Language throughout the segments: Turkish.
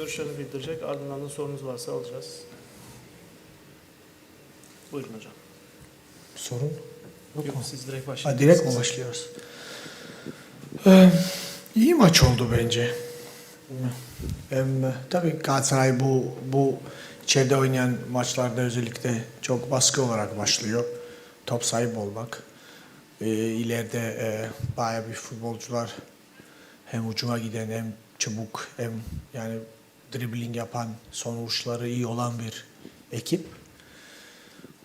görüşlerini bildirecek. Ardından da sorunuz varsa alacağız. Buyurun hocam. Sorun yok Yok, mu? siz direkt Ha, başlayın. direkt mi başlıyoruz? Ee, iyi maç oldu bence. Hem, e, tabii Galatasaray bu bu içeride oynayan maçlarda özellikle çok baskı olarak başlıyor. Top sahibi olmak. Ee, ileride e, bayağı bir futbolcular hem ucuma giden hem çabuk hem yani dribbling yapan son vuruşları iyi olan bir ekip.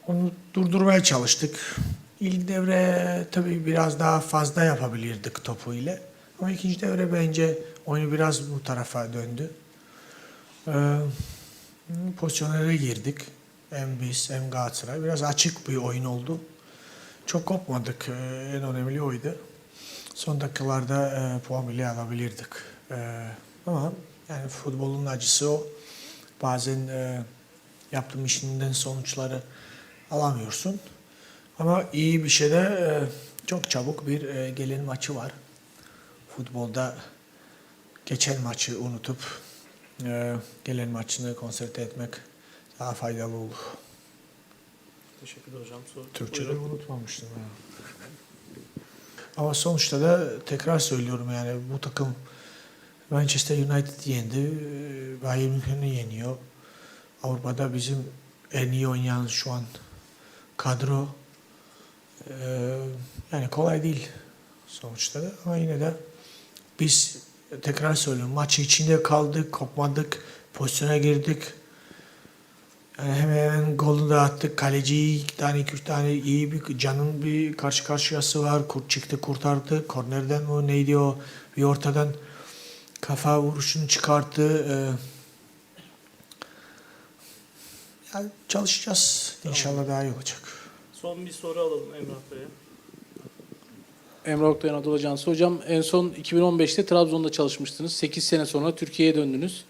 Onu durdurmaya çalıştık. İlk devre tabii biraz daha fazla yapabilirdik topu ile. Ama ikinci devre bence oyunu biraz bu tarafa döndü. Ee, pozisyonlara girdik. Hem biz hem Galatasaray. Biraz açık bir oyun oldu. Çok kopmadık. Ee, en önemli oydu. Son dakikalarda e, puan bile alabilirdik. Ee, ama yani futbolun acısı o. Bazen e, yaptığım işinden sonuçları alamıyorsun. Ama iyi bir şey de e, çok çabuk bir e, gelen maçı var. Futbolda geçen maçı unutup e, gelen maçını konsantre etmek daha faydalı olur. Teşekkürler hocam. Soru. Türkçe'de Buyurun. unutmamıştım. Ya. Ama sonuçta da tekrar söylüyorum yani bu takım Manchester United yendi, e, Bayern Münih'i yeniyor. Avrupa'da bizim en iyi oynayan şu an kadro. Ee, yani kolay değil sonuçta da ama yine de biz tekrar söylüyorum maçı içinde kaldık, kopmadık, pozisyona girdik. Yani hemen hemen golü de attık. Kaleci iki tane, iki üç tane iyi bir canın bir karşı karşıyası var. Kurt çıktı kurtardı. Kornerden o neydi o bir ortadan kafa vuruşunu çıkarttı. Ee, yani çalışacağız. İnşallah daha iyi olacak. Son bir soru alalım Emrah Bey'e. Emre Oktay Anadolu Ajansı. Hocam en son 2015'te Trabzon'da çalışmıştınız. 8 sene sonra Türkiye'ye döndünüz.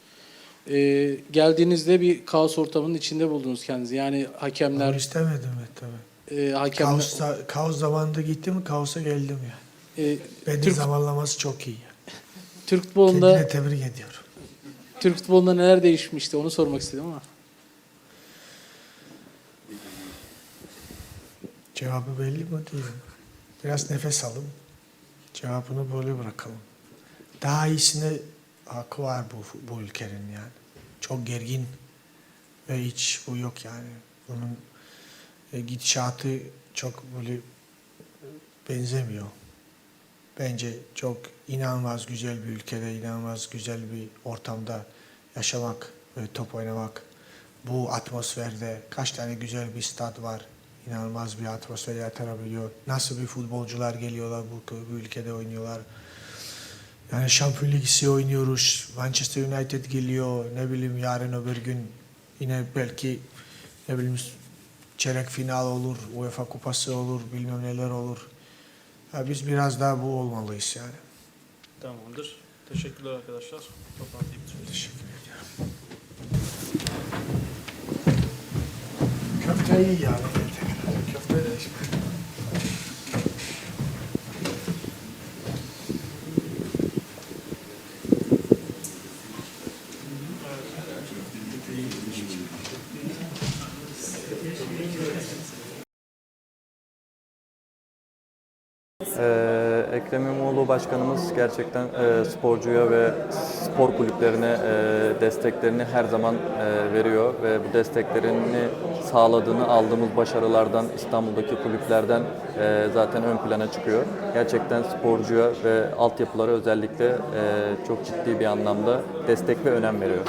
Ee, geldiğinizde bir kaos ortamının içinde buldunuz kendinizi. Yani hakemler, istemedim evet tabii. e, hakemler, Kaos, kaos zamanında gittim, kaosa geldim yani. e, Benim Türk, zamanlaması çok iyi. Türk futbolunda Kendine tebrik ediyorum. Türk futbolunda neler değişmişti onu sormak istedim ama. Cevabı belli mi değil mi? Biraz nefes alın. Cevabını böyle bırakalım. Daha iyisine hakkı var bu, bu ülkenin yani. Çok gergin ve hiç bu yok yani. Bunun e, gidişatı çok böyle benzemiyor. Bence çok inanılmaz güzel bir ülkede, inanılmaz güzel bir ortamda yaşamak top oynamak. Bu atmosferde kaç tane güzel bir stat var. İnanılmaz bir atmosfer yaratabiliyor. Nasıl bir futbolcular geliyorlar bu, bu ülkede oynuyorlar. Yani Şampiyon Ligi oynuyoruz. Manchester United geliyor. Ne bileyim yarın öbür gün yine belki ne bileyim çeyrek final olur, UEFA kupası olur, bilmem neler olur. Ya biz biraz daha bu olmalıyız yani. Tamamdır. Teşekkürler arkadaşlar. Toplantıyı bitiriyoruz. Teşekkür ediyorum. Köfte iyi yani. Köfte de Ee, Ekrem İmamoğlu Başkanımız gerçekten e, sporcuya ve spor kulüplerine e, desteklerini her zaman e, veriyor ve bu desteklerini sağladığını aldığımız başarılardan İstanbul'daki kulüplerden e, zaten ön plana çıkıyor. Gerçekten sporcuya ve altyapılara özellikle e, çok ciddi bir anlamda destek ve önem veriyor.